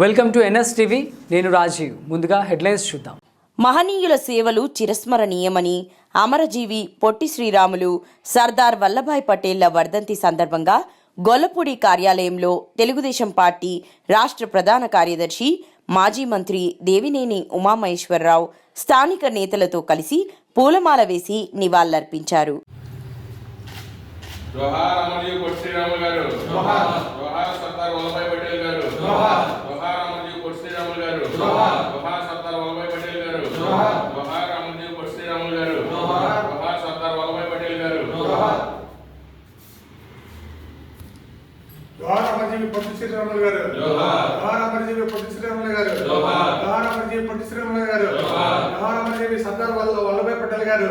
Welcome to NS TV. నేను రాజీవ్. ముందుగా headlines చూద్దాం. మహనీయుల సేవలు చిరస్మరణీయమని అమరజీవి పొట్టి శ్రీరాములు సర్దార్ వల్లభాయ్ పటేళ్ళ వర్ధంతి సందర్భంగా గొల్లపూడి కార్యాలయంలో తెలుగుదేశం పార్టీ రాష్ట్ర ప్రధాన కార్యదర్శి మాజీ మంత్రి దేవినేని ఉమామహేశ్వరరావు స్థానిక నేతలతో కలిసి పూలమాల వేసి నివాళులర్పించారు. జోహార్ అమర్జీ పొట్టి శ్రీరాములు గారు. జోహార్. జోహార్ సర్దార్ వల్లభాయ్ పటేల్ గారు. జోహార్ జోహార్ అమర్జీ పొట్టి శ్రీరాములు గారు. జోహార్. సర్దార్ వల్లభాయ్ పటేల్ గారు. జోహార్. అమర్జీ పొట్టి శ్రీరాములు గారు. జోహార్. సర్దార్ వల్లభాయ్ పటేల్ గారు. జోహార్. అమరజీవి పొట్టి శ్రీరాములు గారు. జోహార్. అమరజీవి పొట్టి శ్రీరాములు గారు. పొట్టి శ్రీరాములు గారు. సర్దార్ వల్లభాయ్ పటేల్ గారు.